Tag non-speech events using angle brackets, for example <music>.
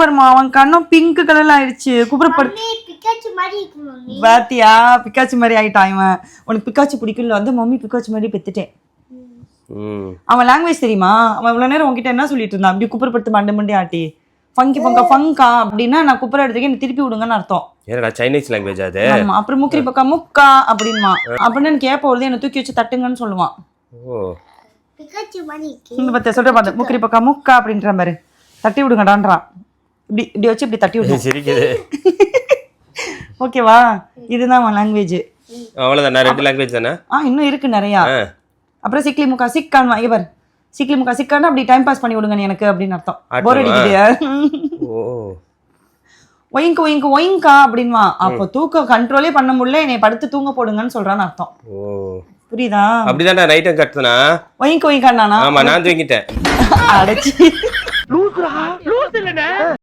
பாருமா அவன் கண்ணும் பிங்க் கலர்ல ஆயிடுச்சு. குப்புறப்படுத்து மம்மி பிக்காச்சு மாதிரி இருக்கு மம்மி. பாத்தியா? பிக்காச்சு மாதிரி ஆயிட்டான் இவன். உனக்கு பிக்காச்சு பிடிக்கல வந்து மம்மி பிக்காச்சு மாதிரி பெத்துட்டேன். ம். அவன் லாங்குவேஜ் தெரியுமா? அவன் இவ்வளவு நேரம் உன்கிட்ட என்ன சொல்லிட்டு இருந்தான்? அப்படி குப்புறப்படுத்து மண்டை மண்டே ஆட்டி. ஃபங்கி ஃபங்கா ஃபங்கா அப்படின்னா நான் குப்புற எடுத்துக்க என்ன திருப்பி விடுங்கன்னு அர்த்தம். ஏன்னா சைனீஸ் லாங்குவேஜ் அது? ஆமா. அப்புறம் முக்கிரி பக்கம் முக்கா அப்படின்மா அப்படின்னு எனக்கு கேப்ப வருது என்ன தூக்கி வச்சு தட்டுங்கன்னு சொல்லுவான். இந்த பத்த சொல்ற பாத்து முக்கிரி பக்கம் முக்கா அப்படின்ற மாதிரி. தட்டி விடுங்கடான்றான். இப்படி இப்படி வச்சு இப்படி தட்டி விடுவோம் சிரிக்குது. <laughs> ஓகேவா இதுதான் லாங்குவேஜ் அவ்வளோதானே ரெண்டு லாங்குவேஜ் தானே? ஆ இன்னும் இருக்கு நிறையா. அப்புறம் சிக்லி முக்கா சிக்கான் இங்க பாரு. சிக்லி முக்கா சிக்கான்னு அப்படி டைம் பாஸ் பண்ணி விடுங்க எனக்கு அப்படின்னு அர்த்தம்? போர் அடிக்குது. ஒயிங்கு ஒயிங்கு ஒயிங்கா அப்படின்வா. அப்போ தூக்கம் கண்ட்ரோலே பண்ண முடியல. என்னை படுத்து தூங்க போடுங்கன்னு சொல்றான்னு அர்த்தம். ஓ. புரியுதா? அப்படிதான்டா நைட்டும் கட்டுனா ஒயிங்கு ஒயிங்கானா ஆமா நான் தூங்கிட்டேன். அடைச்சி.